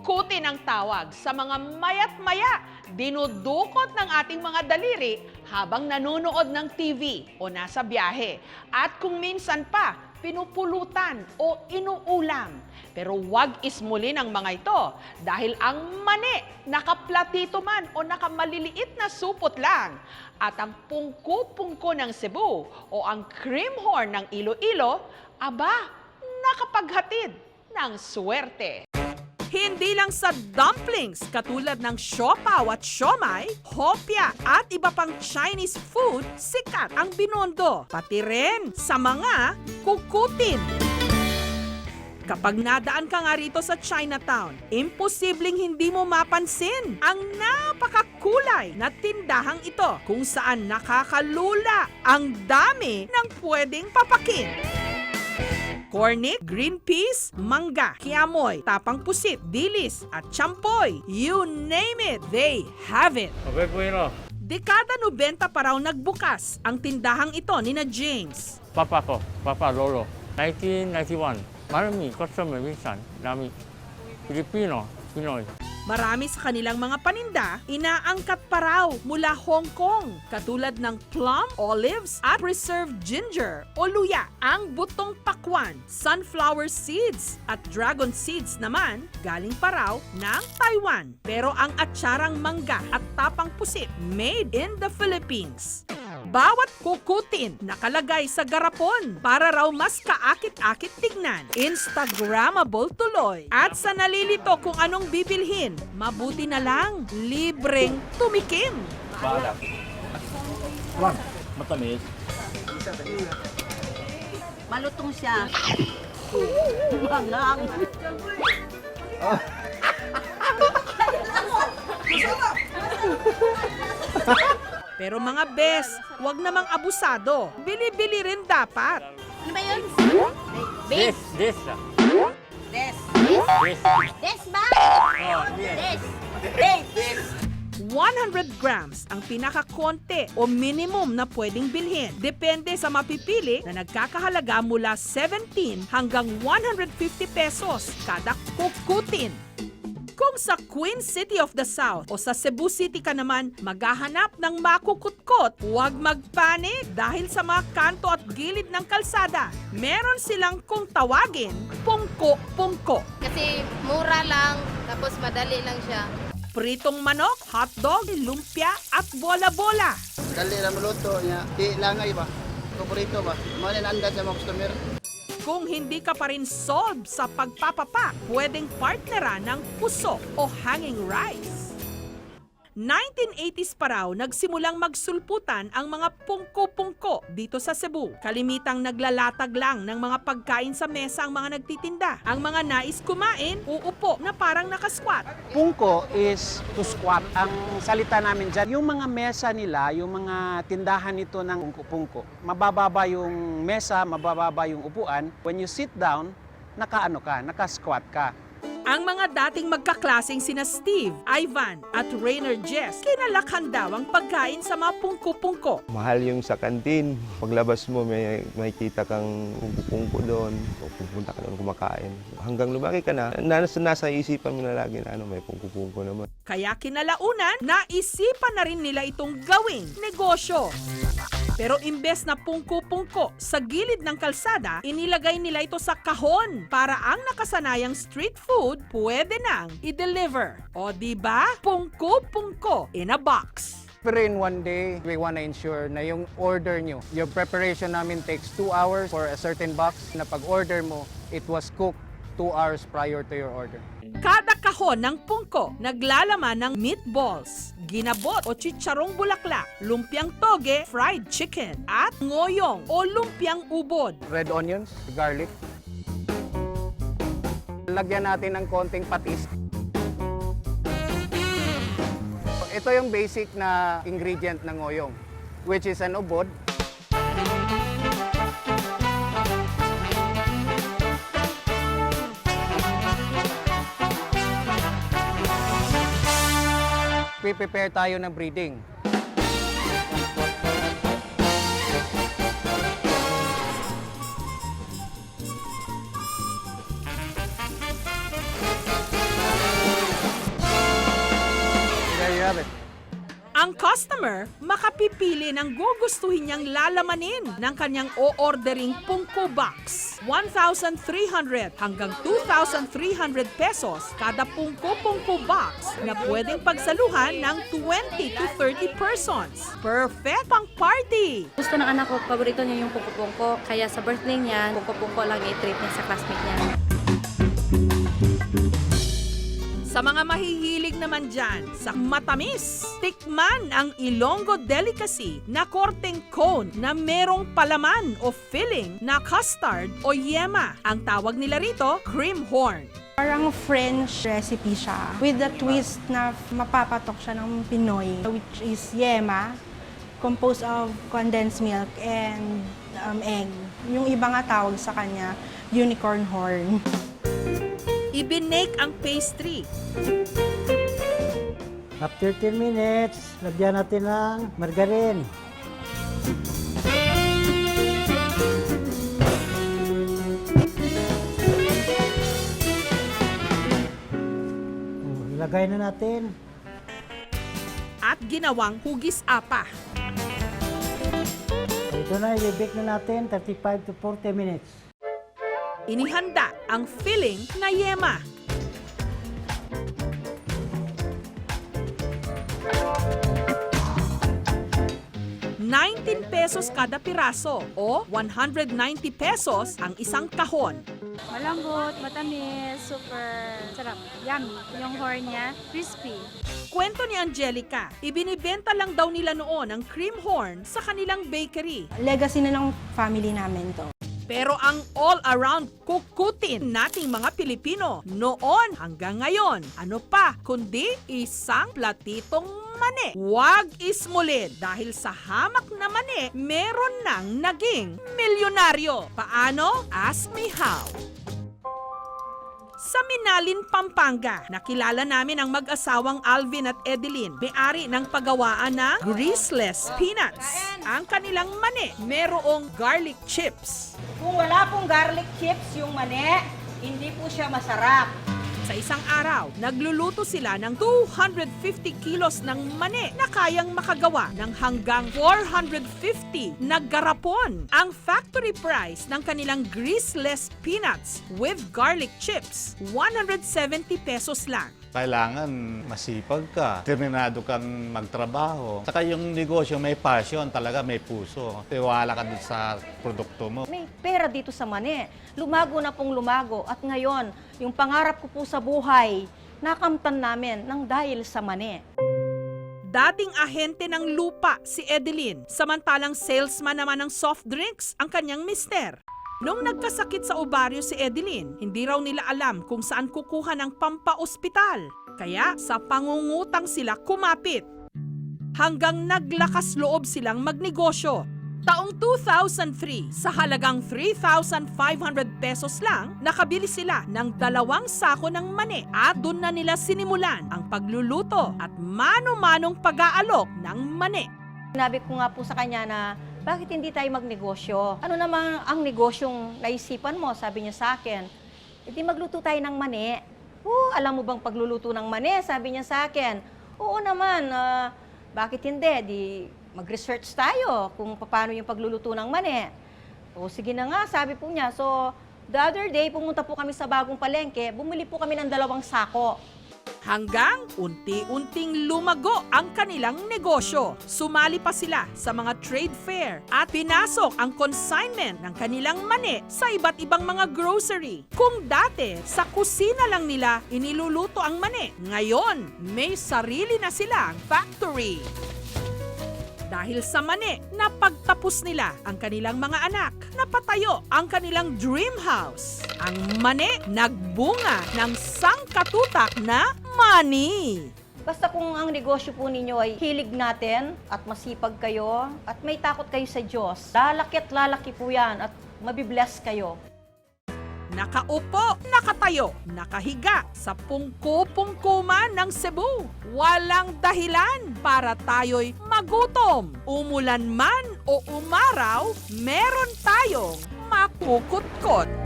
Kukutin ang tawag sa mga mayat maya, dinudukot ng ating mga daliri habang nanonood ng TV o nasa biyahe. At kung minsan pa, pinupulutan o inuulam. Pero wag ismulin ang mga ito dahil ang mani, nakaplatito man o nakamaliliit na supot lang. At ang pungko-pungko ng Cebu o ang cream horn ng Iloilo, aba, nakapaghatid ng swerte. Hindi lang sa dumplings katulad ng siopaw at siomay, hopya at iba pang Chinese food, sikat ang binondo. Pati rin sa mga kukutin. Kapag nadaan ka nga rito sa Chinatown, imposibleng hindi mo mapansin ang napakakulay na tindahang ito kung saan nakakalula ang dami ng pwedeng papakin. Cornic, green peas, mangga, kiamoy, tapang pusit, dilis, at champoy. You name it, they have it. Okay oh. Dekada 90 pa raw nagbukas ang tindahang ito ni na James. Papa ko, Papa Lolo. 1991. Marami customer minsan. Dami. Filipino, Pinoy. Marami sa kanilang mga paninda, inaangkat pa raw mula Hong Kong, katulad ng plum, olives, at preserved ginger o luya. Ang butong pakwan, sunflower seeds, at dragon seeds naman, galing pa raw ng Taiwan. Pero ang atsarang mangga at tapang pusit, made in the Philippines. Bawat kukutin nakalagay sa garapon para raw mas kaakit-akit tignan. Instagrammable tuloy. At sa nalilito kung anong bibilhin, mabuti na lang, libreng tumikim. Matamis. Malutong siya. Mangang. Pero mga bes, wag namang abusado. Bili-bili rin dapat. Ano ba yun? This, this. ah. Des. This. Des ba? Oh, yes. Des. Des. 100 grams ang pinakakonte o minimum na pwedeng bilhin. Depende sa mapipili na nagkakahalaga mula 17 hanggang 150 pesos kada kukutin. Kung sa Queen City of the South o sa Cebu City ka naman maghahanap ng makukutkot, huwag magpanik dahil sa mga kanto at gilid ng kalsada. Meron silang kung tawagin, pungko-pungko. Kasi mura lang, tapos madali lang siya. Pritong manok, hotdog, lumpia at bola-bola. Dali na maluto niya. Di langay ba? Paborito ba? Mga nananda sa mga customer. Kung hindi ka pa rin solve sa pagpapapa, pwedeng partneran ng puso o hanging rice. 1980s pa raw nagsimulang magsulputan ang mga pungko-pungko dito sa Cebu. Kalimitang naglalatag lang ng mga pagkain sa mesa ang mga nagtitinda. Ang mga nais kumain, uupo na parang nakasquat. Pungko is to squat. Ang salita namin dyan, yung mga mesa nila, yung mga tindahan nito ng pungko-pungko, mabababa yung mesa, mabababa yung upuan. When you sit down, nakaano ka, naka-squat ka. Ang mga dating magkaklasing sina Steve, Ivan at Rainer Jess, kinalakhan daw ang pagkain sa mga pungko-pungko. Mahal yung sa kantin. Paglabas mo, may makikita kang pungko doon. O pupunta ka doon kumakain. Hanggang lumaki ka na, nasa, nasa isipan mo na lagi na ano, may pungko-pungko naman. Kaya kinalaunan, naisipan na rin nila itong gawing negosyo. Pero imbes na pungko-pungko sa gilid ng kalsada, inilagay nila ito sa kahon para ang nakasanayang street food pwede nang i-deliver. O di ba? Pungko-pungko in a box. Pero in one day, we want to ensure na yung order nyo, yung preparation namin takes 2 hours for a certain box. Na pag-order mo, it was cooked 2 hours prior to your order. Kada kahon ng pungko naglalaman ng meatballs, ginabot o chicharong bulaklak, lumpiang toge, fried chicken, at ngoyong o lumpiang ubod. Red onions, garlic. Lagyan natin ng konting patis. Ito yung basic na ingredient ng ngoyong, which is an ubod, Pre-prepare tayo ng breeding. Ang customer makapipili ng gugustuhin niyang lalamanin ng kanyang o-ordering pungko box. 1,300 hanggang 2,300 pesos kada pungko-pungko box na pwedeng pagsaluhan ng 20 to 30 persons. Perfect pang party! Gusto ng anak ko, paborito niya yung pungko-pungko. Kaya sa birthday niya, pungko-pungko lang i-treat niya sa classmate niya. Sa mga mahihilig naman dyan sa matamis, tikman ang Ilonggo Delicacy na korteng cone na merong palaman o filling na custard o yema. Ang tawag nila rito, cream horn. Parang French recipe siya with the twist na mapapatok siya ng Pinoy which is yema composed of condensed milk and um, egg. Yung iba nga tawag sa kanya unicorn horn. Ibinake ang pastry. After 10 minutes, lagyan natin ng margarine. Oh, Ilagay na natin. at ginawang hugis apa. Ito na, i-bake na natin 35 to 40 minutes. Inihanda ang filling na yema. $19 pesos kada piraso o 190 pesos ang isang kahon. Malambot, matamis, super sarap. Yummy. Yung horn niya, crispy. Kwento ni Angelica, ibinibenta lang daw nila noon ang cream horn sa kanilang bakery. Legacy na ng family namin to. Pero ang all-around kukutin nating mga Pilipino noon hanggang ngayon, ano pa kundi isang platitong mani. Huwag ismulin dahil sa hamak na mani, meron nang naging milyonaryo. Paano? Ask me how. Sa Minalin, Pampanga, nakilala namin ang mag-asawang Alvin at Edeline, may-ari ng pagawaan ng Greaseless Peanuts. Ang kanilang mani, merong garlic chips. Kung wala pong garlic chips yung mani, hindi po siya masarap. Sa isang araw, nagluluto sila ng 250 kilos ng mani na kayang makagawa ng hanggang 450 na garapon. Ang factory price ng kanilang greaseless peanuts with garlic chips, 170 pesos lang. Kailangan masipag ka, determinado kang magtrabaho. Saka yung negosyo may passion, talaga may puso. Tiwala ka dun sa produkto mo. May pera dito sa mani. Lumago na pong lumago. At ngayon, yung pangarap ko po sa buhay, nakamtan namin ng dahil sa mani. Dating ahente ng lupa si Edeline, samantalang salesman naman ng soft drinks ang kanyang mister. Nung nagkasakit sa ovaryo si Edeline, hindi raw nila alam kung saan kukuha ng pampaospital. Kaya sa pangungutang sila kumapit. Hanggang naglakas loob silang magnegosyo. Taong 2003, sa halagang 3,500 pesos lang, nakabili sila ng dalawang sako ng mani at doon na nila sinimulan ang pagluluto at mano-manong pag-aalok ng mani. Sinabi ko nga po sa kanya na, bakit hindi tayo magnegosyo? Ano naman ang negosyong naisipan mo? Sabi niya sa akin, hindi magluto tayo ng mani. Oo, alam mo bang pagluluto ng mani? Sabi niya sa akin, oo naman, ah, bakit hindi? Di mag-research tayo kung paano yung pagluluto ng mani. O sige na nga, sabi po niya. So, the other day, pumunta po kami sa bagong palengke, bumili po kami ng dalawang sako. Hanggang unti-unting lumago ang kanilang negosyo. Sumali pa sila sa mga trade fair at pinasok ang consignment ng kanilang mani sa iba't ibang mga grocery. Kung dati sa kusina lang nila iniluluto ang mani, ngayon may sarili na silang factory. Dahil sa mani, napagtapos nila ang kanilang mga anak. Napatayo ang kanilang dream house. Ang mani nagbunga ng sangkatutak na money. Basta kung ang negosyo po ninyo ay hilig natin at masipag kayo at may takot kayo sa Diyos, lalaki at lalaki po yan at mabibless kayo. Nakaupo, nakatayo, nakahiga sa pungko-pungkuman ng Cebu. Walang dahilan para tayo'y magutom. Umulan man o umaraw, meron tayong makukutkot.